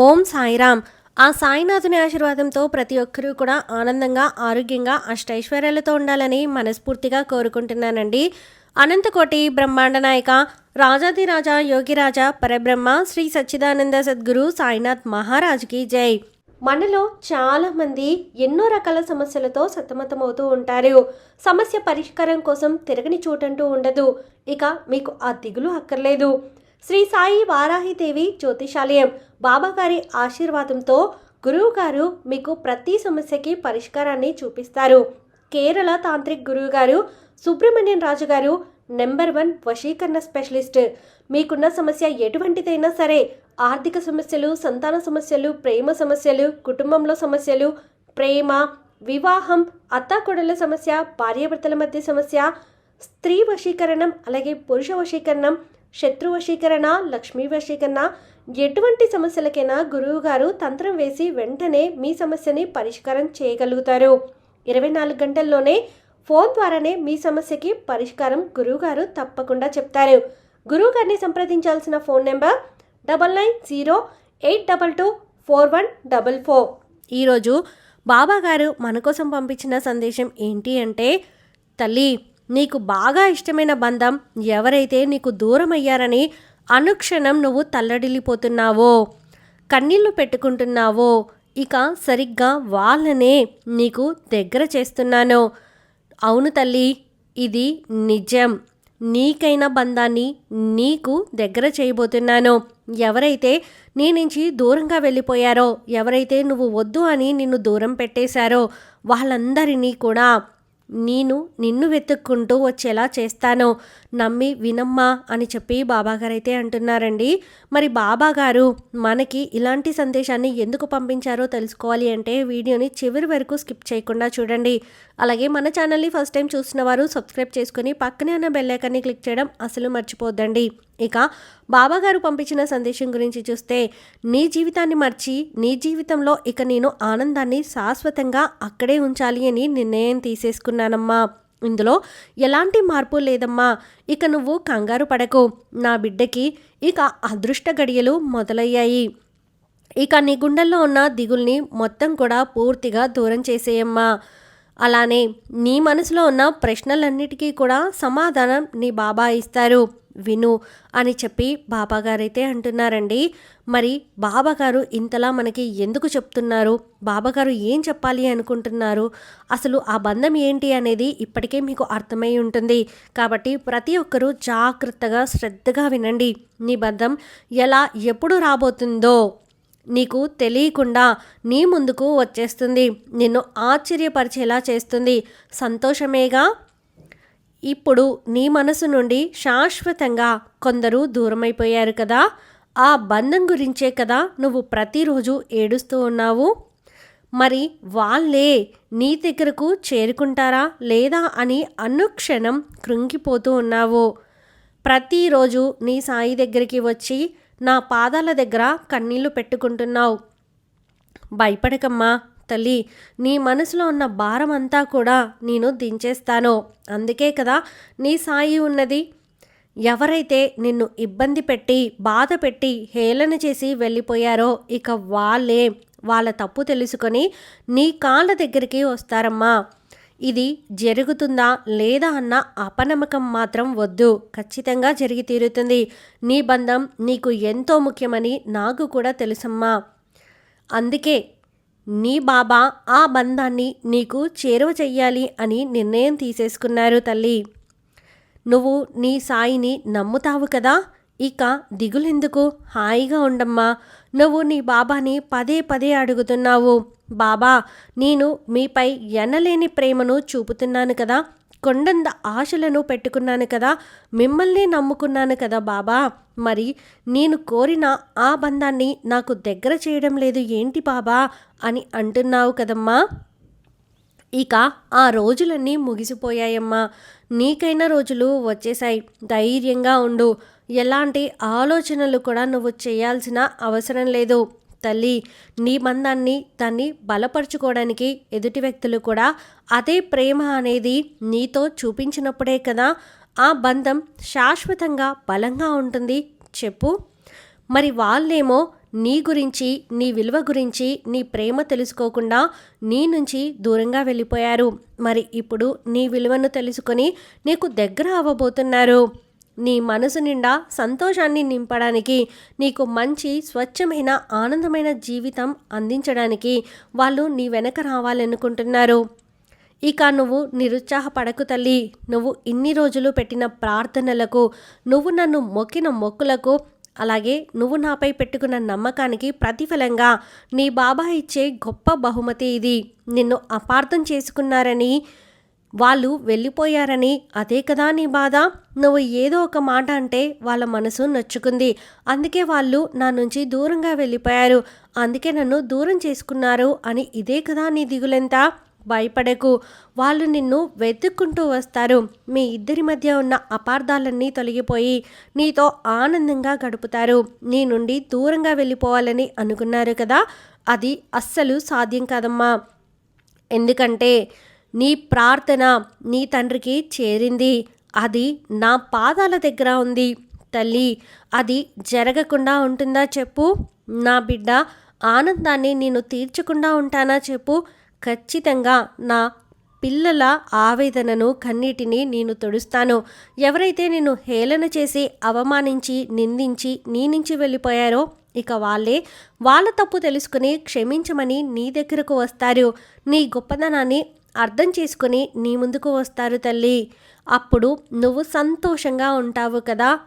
ఓం సాయిరామ్. ఆ సాయినాథుని ఆశీర్వాదంతో ప్రతి ఒక్కరూ కూడా ఆనందంగా ఆరోగ్యంగా అష్టైశ్వర్యాలతో ఉండాలని మనస్ఫూర్తిగా కోరుకుంటున్నానండి. అనంతకోటి బ్రహ్మాండ నాయక రాజాదిరాజా యోగిరాజ పరబ్రహ్మ శ్రీ సచ్చిదానంద సద్గురు సాయినాథ్ మహారాజ్కి జై. మనలో చాలా మంది ఎన్నో రకాల సమస్యలతో సతమతమవుతూ ఉంటారు. సమస్య పరిష్కారం కోసం తిరగని చోటంటూ ఉండదు. ఇక మీకు ఆ దిగులు అక్కర్లేదు. శ్రీ సాయి వారాహిదేవి జ్యోతిషాలయం. బాబాగారి ఆశీర్వాదంతో గురువు గారు మీకు ప్రతి సమస్యకి పరిష్కారాన్ని చూపిస్తారు. కేరళ తాంత్రిక్ గురువు గారు సుబ్రహ్మణ్యం రాజు గారు నెంబర్ వన్ వశీకరణ స్పెషలిస్ట్. మీకున్న సమస్య ఎటువంటిదైనా సరే ఆర్థిక సమస్యలు సంతాన సమస్యలు ప్రేమ సమస్యలు కుటుంబంలో సమస్యలు ప్రేమ వివాహం అత్తాకొడల సమస్య భార్యాభర్తల మధ్య సమస్య స్త్రీ వశీకరణం అలాగే పురుష వశీకరణం శత్రు వశీకరణ లక్ష్మీ వశీకరణ ఎటువంటి సమస్యలకైనా గురువు గారు తంత్రం వేసి వెంటనే మీ సమస్యని పరిష్కారం చేయగలుగుతారు. ఇరవై నాలుగు గంటల్లోనే ఫోన్ ద్వారానే మీ సమస్యకి పరిష్కారం గురువుగారు తప్పకుండా చెప్తారు. గురువుగారిని సంప్రదించాల్సిన phone number double nine zero eight double two four one double four. ఈరోజు బాబా గారు మన కోసం పంపించిన సందేశం ఏంటి అంటే తల్లి నీకు బాగా ఇష్టమైన బంధం ఎవరైతే నీకు దూరం అయ్యారని అనుక్షణం నువ్వు తల్లడిల్లిపోతున్నావో కన్నీళ్ళు పెట్టుకుంటున్నావో ఇక సరిగ్గా వాళ్ళనే నీకు దగ్గర చేస్తున్నాను. అవును తల్లి ఇది నిజం. నీకైన బంధాన్ని నీకు దగ్గర చేయబోతున్నాను. ఎవరైతే నీ నుంచి దూరంగా వెళ్ళిపోయారో ఎవరైతే నువ్వు వద్దు అని నిన్ను దూరం పెట్టేశారో వాళ్ళందరినీ కూడా నేను నిన్ను వెతుక్కుంటూ వచ్చేలా చేస్తాను నమ్మి వినమ్మా అని చెప్పి బాబాగారు అయితే అంటున్నారండి. మరి బాబాగారు మనకి ఇలాంటి సందేశాన్ని ఎందుకు పంపించారో తెలుసుకోవాలి అంటే వీడియోని చివరి వరకు స్కిప్ చేయకుండా చూడండి. అలాగే మన ఛానల్ని ఫస్ట్ టైం చూసిన వారు సబ్స్క్రైబ్ చేసుకుని పక్కనే ఉన్న బెల్లైకాన్ని క్లిక్ చేయడం అసలు మర్చిపోద్దండి. ఇక బాబాగారు పంపించిన సందేశం గురించి చూస్తే నీ జీవితాన్ని మర్చి నీ జీవితంలో ఇక నేను ఆనందాన్ని శాశ్వతంగా అక్కడే ఉంచాలి అని నిర్ణయం తీసేసుకున్నానమ్మా. ఇందులో ఎలాంటి మార్పు లేదమ్మా. ఇక నువ్వు కంగారు పడకు. నా బిడ్డకి ఇక అదృష్ట గడియలు మొదలయ్యాయి. ఇక నీ గుండెల్లో ఉన్న దిగుల్ని మొత్తం కూడా పూర్తిగా దూరం చేసేయమ్మా. అలానే నీ మనసులో ఉన్న ప్రశ్నలన్నిటికీ కూడా సమాధానం నీ బాబా ఇస్తారు. విను అని చెప్పి బాబాగారైతే అంటున్నారండి. మరి బాబాగారు ఇంతలా మనకి ఎందుకు చెప్తున్నారు? బాబాగారు ఏం చెప్పాలి అనుకుంటున్నారు? అసలు ఆ బంధం ఏంటి అనేది ఇప్పటికే మీకు అర్థమై ఉంటుంది. కాబట్టి ప్రతి ఒక్కరూ జాగ్రత్తగా శ్రద్ధగా వినండి. నీ బంధం ఎలా ఎప్పుడు రాబోతుందో నీకు తెలియకుండా నీ ముందుకు వచ్చేస్తుంది. నిన్ను ఆశ్చర్యపరిచేలా చేస్తుంది. సంతోషమేగా? ఇప్పుడు నీ మనసు నుండి శాశ్వతంగా కొందరు దూరమైపోయారు కదా. ఆ బంధం గురించే కదా నువ్వు ప్రతిరోజు ఏడుస్తూ ఉన్నావు. మరి వాళ్ళే నీ దగ్గరకు చేరుకుంటారా లేదా అని అనుక్షణం కృంగిపోతూ ఉన్నావు. ప్రతిరోజు నీ సాయి దగ్గరికి వచ్చి నా పాదాల దగ్గర కన్నీళ్ళు పెట్టుకుంటున్నావు. భయపడకమ్మా. తల్లి నీ మనసులో ఉన్న భారం అంతా కూడా నేను దించేస్తాను. అందుకే కదా నీ సాయి ఉన్నది. ఎవరైతే నిన్ను ఇబ్బంది పెట్టి బాధ పెట్టి హేళన చేసి వెళ్ళిపోయారో ఇక వాళ్ళే వాళ్ళ తప్పు తెలుసుకొని నీ కాళ్ళ దగ్గరికి వస్తారమ్మా. ఇది జరుగుతుందా లేదా అన్న అపనమ్మకం మాత్రం వద్దు. ఖచ్చితంగా జరిగి తీరుతుంది. నీ బంధం నీకు ఎంతో ముఖ్యమని నాకు కూడా తెలుసమ్మా. అందుకే నీ బాబా ఆ బంధాన్ని నీకు చేరువ చెయ్యాలి అని నిర్ణయం తీసేసుకున్నారు తల్లి. నువ్వు నీ సాయిని నమ్ముతావు కదా ఇక దిగులెందుకు? హాయిగా ఉండమ్మా. నువ్వు నీ బాబాని పదే పదే అడుగుతున్నావు. బాబా నేను మీపై ఎనలేని ప్రేమను చూపుతున్నాను కదా కొండంత ఆశలను పెట్టుకున్నాను కదా మిమ్మల్ని నమ్ముకున్నాను కదా బాబా. మరి నేను కోరిన ఆ బంధాన్ని నాకు దగ్గర చేయడం లేదు ఏంటి బాబా అని అంటున్నావు కదమ్మా? ఇక ఆ రోజులన్నీ ముగిసిపోయాయమ్మా. నీకైన రోజులు వచ్చేసాయి ధైర్యంగా ఉండు. ఎలాంటి ఆలోచనలు కూడా నువ్వు చేయాల్సిన అవసరం లేదు. తల్లి నీ బంధాన్ని దాన్ని బలపరుచుకోవడానికి ఎదుటి వ్యక్తులు కూడా అదే ప్రేమ అనేది నీతో చూపించినప్పుడే కదా ఆ బంధం శాశ్వతంగా బలంగా ఉంటుంది. చెప్పు. మరి వాళ్ళేమో నీ గురించి నీ విలువ గురించి నీ ప్రేమ తెలుసుకోకుండా నీ నుంచి దూరంగా వెళ్ళిపోయారు. మరి ఇప్పుడు నీ విలువను తెలుసుకొని నీకు దగ్గర అవ్వబోతున్నారు. నీ మనసు నిండా సంతోషాన్ని నింపడానికి నీకు మంచి స్వచ్ఛమైన ఆనందమైన జీవితం అందించడానికి వాళ్ళు నీ వెనక రావాలనుకుంటున్నారు. ఇక నువ్వు నిరుత్సాహపడకు తల్లి. నువ్వు ఇన్ని రోజులు పెట్టిన ప్రార్థనలకు నువ్వు నన్ను మొక్కిన మొక్కులకు అలాగే నువ్వు నాపై పెట్టుకున్న నమ్మకానికి ప్రతిఫలంగా నీ బాబా ఇచ్చే గొప్ప బహుమతి ఇది. నిన్ను అపార్థం చేసుకున్నారని వాళ్ళు వెళ్ళిపోయారని అదే కదా నీ బాధ? నువ్వు ఏదో ఒక మాట అంటే వాళ్ళ మనసు నొచ్చుకుంది. అందుకే వాళ్ళు నా నుంచి దూరంగా వెళ్ళిపోయారు. అందుకే నన్ను దూరం చేసుకున్నారు అని ఇదే కదా నీ దిగులెంత? భయపడకు. వాళ్ళు నిన్ను వెతుక్కుంటూ వస్తారు. మీ ఇద్దరి మధ్య ఉన్న అపార్థాలన్నీ తొలగిపోయి నీతో ఆనందంగా గడుపుతారు. నీ నుండి దూరంగా వెళ్ళిపోవాలని అనుకున్నారు కదా? అది అస్సలు సాధ్యం కాదమ్మా. ఎందుకంటే నీ ప్రార్థన నీ తండ్రికి చేరింది. అది నా పాదాల దగ్గర ఉంది. తల్లి అది జరగకుండా ఉంటుందా చెప్పు. నా బిడ్డ ఆనందాన్ని నేను తీర్చకుండా ఉంటానా చెప్పు. ఖచ్చితంగా నా పిల్లల ఆవేదనను కన్నీటిని నేను తొడుస్తాను. ఎవరైతే నేను హేళన చేసి అవమానించి నిందించి నీ నుంచి వెళ్ళిపోయారో ఇక వాళ్ళే వాళ్ళ తప్పు తెలుసుకుని క్షమించమని నీ దగ్గరకు వస్తారు. నీ గొప్పదనాన్ని అర్థం చేసుకుని నీ ముందుకు వస్తారు తల్లి. అప్పుడు నువ్వు సంతోషంగా ఉంటావు కదా.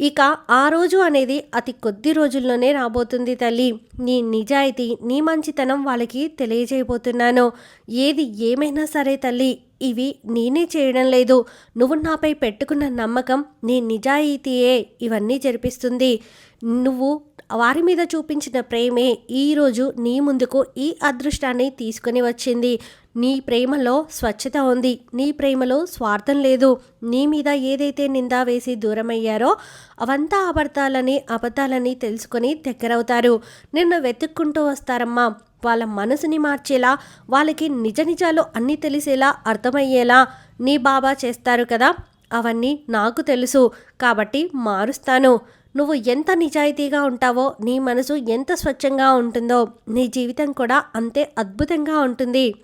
ఇక ఆ రోజు అనేది అతి కొద్ది రోజుల్లోనే రాబోతుంది తల్లి. నీ నిజాయితీ నీ మంచితనం వాళ్ళకి తెలియజేయబోతున్నాను. ఏది ఏమైనా సరే తల్లి ఇవి నేనే చేయడం లేదు. నువ్వు నాపై పెట్టుకున్న నమ్మకం నీ నిజాయితీయే. ఇవన్నీ జరిపిస్తుంది. నువ్వు వారి మీద చూపించిన ప్రేమే ఈరోజు నీ ముందుకు ఈ అదృష్టాన్ని తీసుకొని వచ్చింది. నీ ప్రేమలో స్వచ్ఛత ఉంది. నీ ప్రేమలో స్వార్థం లేదు. నీ మీద ఏదైతే నిందా వేసి దూరమయ్యారో అవంతా అబద్ధాలని అబద్ధాలని తెలుసుకొని దగ్గరవుతారు. నిన్ను వెతుక్కుంటూ వస్తారమ్మా. వాళ్ళ మనసుని మార్చేలా వాళ్ళకి నిజ నిజాలు అన్నీ తెలిసేలా అర్థమయ్యేలా నీ బాబా చేస్తారు కదా? అవన్నీ నాకు తెలుసు. కాబట్టి మారుస్తాను. నువ్వు ఎంత నిజాయితీగా ఉంటావో నీ మనసు ఎంత స్వచ్ఛంగా ఉంటుందో నీ జీవితం కూడా అంతే అద్భుతంగా ఉంటుంది.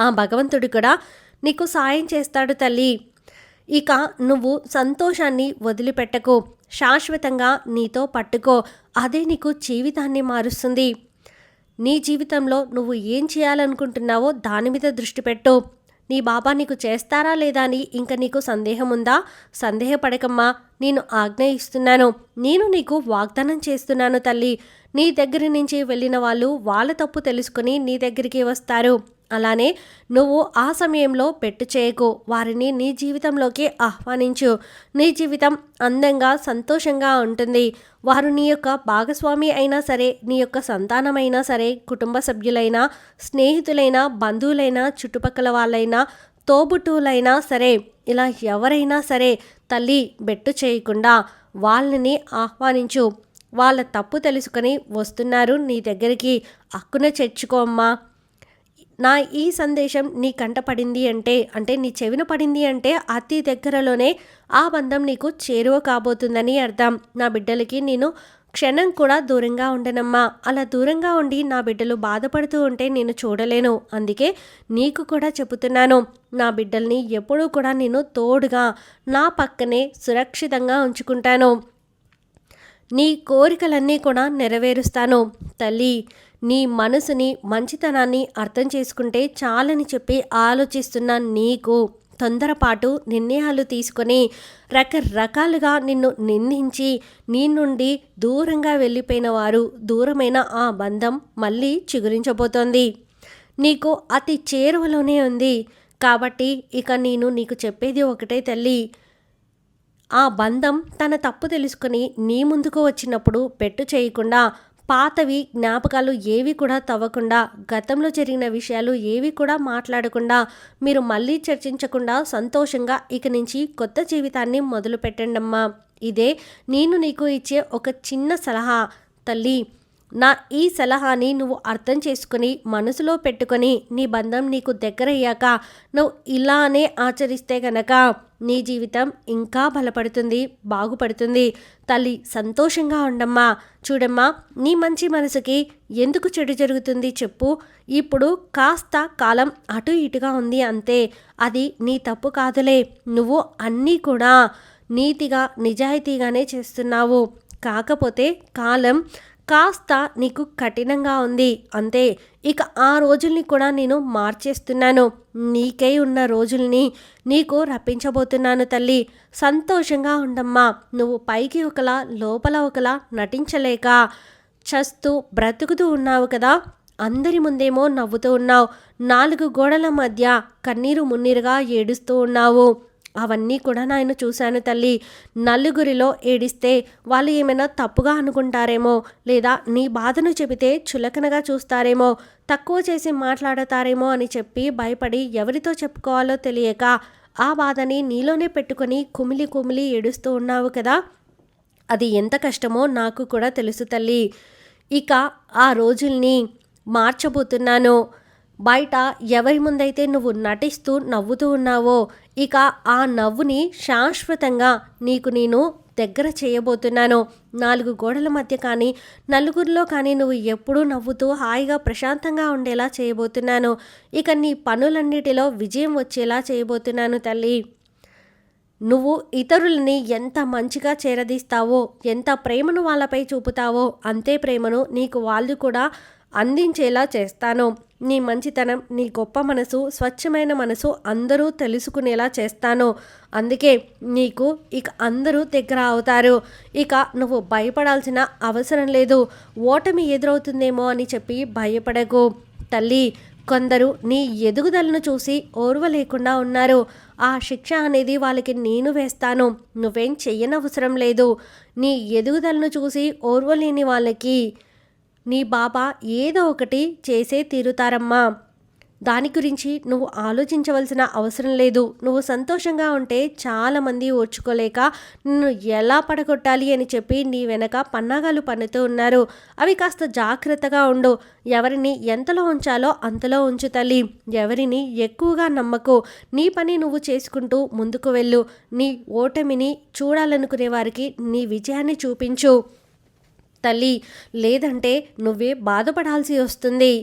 ఆ భగవంతుడు కూడా నీకు సాయం చేస్తాడు తల్లి. ఇక నువ్వు సంతోషాన్ని వదిలిపెట్టకు. శాశ్వతంగా నీతో పట్టుకో. అదే నీకు జీవితాన్ని మారుస్తుంది. నీ జీవితంలో నువ్వు ఏం చేయాలనుకుంటున్నావో దాని మీద దృష్టి పెట్టు. నీ బాబా నీకు చేస్తారా లేదా అని ఇంకా నీకు సందేహం ఉందా? సందేహపడకమ్మా నేను ఆజ్ఞ ఇస్తున్నాను నేను నీకు వాగ్దానం చేస్తున్నాను తల్లి. నీ దగ్గర నుంచి వెళ్ళిన వాళ్ళు వాళ్ళ తప్పు తెలుసుకుని నీ దగ్గరికి వస్తారు. అలానే నువ్వు ఆ సమయంలో పెట్టు చేయకు. వారిని నీ జీవితంలోకి ఆహ్వానించు. నీ జీవితం అందంగా సంతోషంగా ఉంటుంది. వారు నీ యొక్క భాగస్వామి అయినా సరే నీ యొక్క సంతానమైనా సరే కుటుంబ సభ్యులైనా స్నేహితులైనా బంధువులైనా చుట్టుపక్కల వాళ్ళైనా తోబుట్టువులైనా సరే ఇలా ఎవరైనా సరే తల్లి బెట్టు చేయకుండా వాళ్ళని ఆహ్వానించు. వాళ్ళ తప్పు తెలుసుకొని వస్తున్నారు నీ దగ్గరికి. అక్కున చేర్చుకోమ్మా నా ఈ సందేశం నీ కంట పడింది అంటే అంటే నీ చెవిన పడింది అంటే అతి దగ్గరలోనే ఆ బంధం నీకు చేరువ కాబోతుందని అర్థం. నా బిడ్డలకి నేను క్షణం కూడా దూరంగా ఉండనమ్మా. అలా దూరంగా ఉండి నా బిడ్డలు బాధపడుతూ ఉంటే నేను చూడలేను. అందుకే నీకు కూడా చెబుతున్నాను నా బిడ్డల్ని ఎప్పుడూ కూడా నేను తోడుగా నా పక్కనే సురక్షితంగా ఉంచుకుంటాను. నీ కోరికలన్నీ కూడా నెరవేరుస్తాను. తల్లి నీ మనసుని మంచితనాన్ని అర్థం చేసుకుంటే చాలని చెప్పి ఆలోచిస్తున్న నీకు తొందరపాటు నిర్ణయాలు తీసుకొని రకరకాలుగా నిన్ను నిందించి నీ నుండి దూరంగా వెళ్ళిపోయిన వారు దూరమైన ఆ బంధం మళ్ళీ చిగురించబోతోంది. నీకు అతి చేరువలోనే ఉంది. కాబట్టి ఇక నేను నీకు చెప్పేది ఒకటే తల్లి. ఆ బంధం తన తప్పు తెలుసుకొని నీ ముందుకు వచ్చినప్పుడు పెట్టు చేయకుండా పాతవి జ్ఞాపకాలు ఏవి కూడా తవ్వకుండా గతంలో జరిగిన విషయాలు ఏవి కూడా మాట్లాడకుండా మీరు మళ్ళీ చర్చించకుండా సంతోషంగా ఇక నుంచి కొత్త జీవితాన్ని మొదలు పెట్టండమ్మా ఇదే నేను నీకు ఇచ్చే ఒక చిన్న సలహా. తల్లి! నా ఈ సలహాని నువ్వు అర్థం చేసుకుని మనసులో పెట్టుకొని నీ బంధం నీకు దగ్గరయ్యాక నువ్వు ఇలానే ఆచరిస్తే గనక నీ జీవితం ఇంకా బలపడుతుంది బాగుపడుతుంది. తల్లి సంతోషంగా ఉండమ్మా. చూడమ్మా నీ మంచి మనసుకి ఎందుకు చెడు జరుగుతుంది చెప్పు. ఇప్పుడు కాస్త కాలం అటు ఇటుగా ఉంది అంతే. అది నీ తప్పు కాదులే. నువ్వు అన్నీ కూడా నీతిగా నిజాయితీగానే చేస్తున్నావు. కాకపోతే కాలం కాస్త నీకు కఠినంగా ఉంది. అంతే. ఇక ఆ రోజుల్ని కూడా నేను మార్చేస్తున్నాను. నీకై ఉన్న రోజుల్ని నీకు రప్పించబోతున్నాను తల్లి. సంతోషంగా ఉండమ్మా. నువ్వు పైకి ఒకలా లోపల ఒకలా నటించలేక చస్తూ బ్రతుకుతూ ఉన్నావు కదా. అందరి ముందేమో నవ్వుతూ ఉన్నావు. నాలుగు గోడల మధ్య కన్నీరు మున్నీరుగా ఏడుస్తూ ఉన్నావు. అవన్నీ కూడా నేను చూశాను తల్లి. నలుగురిలో ఏడిస్తే వాళ్ళు ఏమైనా తప్పుగా అనుకుంటారేమో లేదా నీ బాధను చెబితే చులకనగా చూస్తారేమో తక్కువ చేసి మాట్లాడతారేమో అని చెప్పి భయపడి ఎవరితో చెప్పుకోవాలో తెలియక ఆ బాధని నీలోనే పెట్టుకొని కుమిలి కుమిలి ఏడుస్తూ ఉన్నావు కదా. అది ఎంత కష్టమో నాకు కూడా తెలుసు తల్లి. ఇక ఆ రోజుల్ని మార్చబోతున్నాను. బయట ఎవరి ముందైతే నువ్వు నటిస్తూ నవ్వుతూ ఉన్నావో ఇక ఆ నవ్వుని శాశ్వతంగా నీకు నేను దగ్గర చేయబోతున్నాను. నాలుగు గోడల మధ్య కానీ నలుగురిలో కానీ నువ్వు ఎప్పుడూ నవ్వుతూ హాయిగా ప్రశాంతంగా ఉండేలా చేయబోతున్నాను. ఇక నీ పనులన్నిటిలో విజయం వచ్చేలా చేయబోతున్నాను తల్లి. నువ్వు ఇతరులని ఎంత మంచిగా చేరదీస్తావో ఎంత ప్రేమను వాళ్ళపై చూపుతావో అంతే ప్రేమను నీకు వాళ్ళు కూడా అందించేలా చేస్తాను. నీ మంచితనం నీ గొప్ప మనసు స్వచ్ఛమైన మనసు అందరూ తెలుసుకునేలా చేస్తాను. అందుకే నీకు ఇక అందరూ దగ్గర అవుతారు. ఇక నువ్వు భయపడాల్సిన అవసరం లేదు. ఓటమి ఎదురవుతుందేమో అని చెప్పి భయపడకు. తల్లి కొందరు నీ ఎదుగుదలను చూసి ఓర్వలేకుండా ఉన్నారు. ఆ శిక్ష అనేది వాళ్ళకి నేను వేస్తాను. నువ్వేం చెయ్యనవసరం లేదు. నీ ఎదుగుదలను చూసి ఓర్వలేని వాళ్ళకి నీ బాబా ఏదో ఒకటి చేసే తీరుతారమ్మా. దాని గురించి నువ్వు ఆలోచించవలసిన అవసరం లేదు. నువ్వు సంతోషంగా ఉంటే చాలామంది ఓర్చుకోలేక నిన్ను ఎలా పడగొట్టాలి అని చెప్పి నీ వెనక పన్నాగాలు పన్నుతూ ఉన్నారు. అవి కాస్త జాగ్రత్తగా ఉండు. ఎవరిని ఎంతలో ఉంచాలో అంతలో ఉంచు తల్లి. ఎవరిని ఎక్కువగా నమ్మకు. నీ పని నువ్వు చేసుకుంటూ ముందుకు వెళ్ళు. నీ ఓటమిని చూడాలనుకునే వారికి నీ విజయాన్ని చూపించు. తల్లి లేదంటే నువ్వే బాధపడాల్సి వస్తుంది.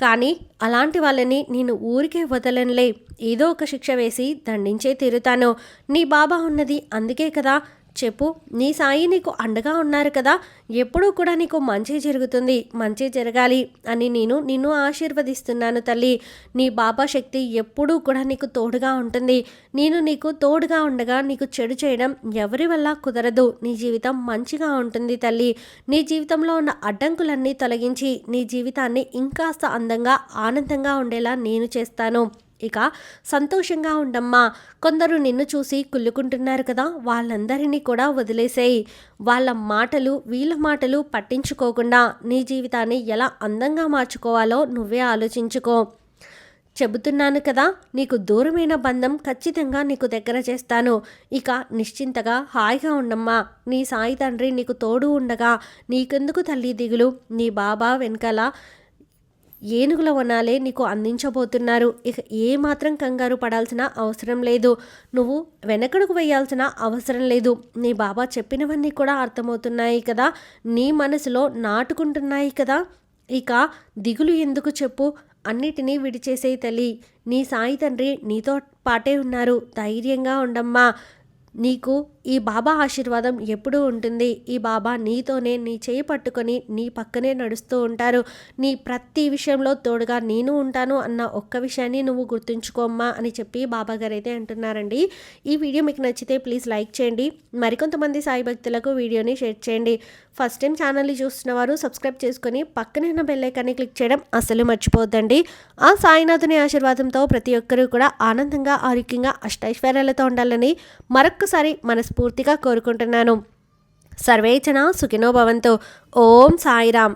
కానీ అలాంటి వాళ్ళని నేను ఊరికే వదలనులే. ఏదో ఒక శిక్ష వేసి దండించే తీరుతాను. నీ బాబా ఉన్నది అందుకే కదా చెప్పు నీ సాయి నీకు అండగా ఉన్నారు కదా ఎప్పుడూ కూడా నీకు మంచి జరుగుతుంది మంచి జరగాలి అని నేను నిన్ను ఆశీర్వదిస్తున్నాను తల్లి. నీ బాబా శక్తి ఎప్పుడూ కూడా నీకు తోడుగా ఉంటుంది. నేను నీకు తోడుగా ఉండగా నీకు చెడు చేయడం ఎవరి వల్ల కుదరదు. నీ జీవితం మంచిగా ఉంటుంది తల్లి. నీ జీవితంలో ఉన్న అడ్డంకులన్నీ తొలగించి నీ జీవితాన్ని ఇంకాస్త అందంగా ఆనందంగా ఉండేలా నేను చేస్తాను. ఇక సంతోషంగా ఉండమ్మా. కొందరు నిన్ను చూసి కుళ్ళుకుంటున్నారు కదా వాళ్ళందరినీ కూడా వదిలేసేయి. వాళ్ళ మాటలు వీళ్ళ మాటలు పట్టించుకోకుండా నీ జీవితాన్ని ఎలా అందంగా మార్చుకోవాలో నువ్వే ఆలోచించుకో. చెబుతున్నాను కదా నీకు దూరమైన బంధం ఖచ్చితంగా నీకు దగ్గర చేస్తాను. ఇక నిశ్చింతగా హాయిగా ఉండమ్మా. నీ సాయి తండ్రి నీకు తోడు ఉండగా నీకెందుకు తల్లి దిగులు? నీ బాబా వెనకాల ఏనుగుల వనాలే నీకు అందించబోతున్నారు. ఇక ఏ మాత్రం కంగారు పడాల్సిన అవసరం లేదు. నువ్వు వెనకడుగు వేయాల్సిన అవసరం లేదు. నీ బాబా చెప్పినవన్నీ కూడా అర్థమవుతున్నాయి కదా. నీ మనసులో నాటుకుంటున్నాయి కదా. ఇక దిగులు ఎందుకు చెప్పు? అన్నిటినీ విడిచేసే తల్లి. నీ సాయి తండ్రి నీతో పాటే ఉన్నారు. ధైర్యంగా ఉండమ్మా. నీకు ఈ బాబా ఆశీర్వాదం ఎప్పుడూ ఉంటుంది. ఈ బాబా నీతోనే నీ చేయి పట్టుకొని నీ పక్కనే నడుస్తూ ఉంటారు. నీ ప్రతి విషయంలో తోడుగా నేను ఉంటాను అన్న ఒక్క విషయాన్ని నువ్వు గుర్తుంచుకోమ్మా అని చెప్పి బాబా గారు అయితే అంటున్నారండి. ఈ వీడియో మీకు నచ్చితే ప్లీజ్ లైక్ చేయండి. మరికొంతమంది సాయి భక్తులకు వీడియోని షేర్ చేయండి. ఫస్ట్ టైం ఛానల్ని చూస్తున్న వారు సబ్స్క్రైబ్ చేసుకొని పక్కనే ఉన్న బెల్లైకాన్ని క్లిక్ చేయడం అసలు మర్చిపోద్దండి ఆ సాయినాథుని ఆశీర్వాదంతో ప్రతి ఒక్కరూ కూడా ఆనందంగా ఆరోగ్యంగా అష్టైశ్వర్యాలతో ఉండాలని మరొక్కసారి మనస్ఫూర్తిగా కోరుకుంటున్నాను. సర్వేచన సుఖినో భవంతో. ఓం సాయిరామ్.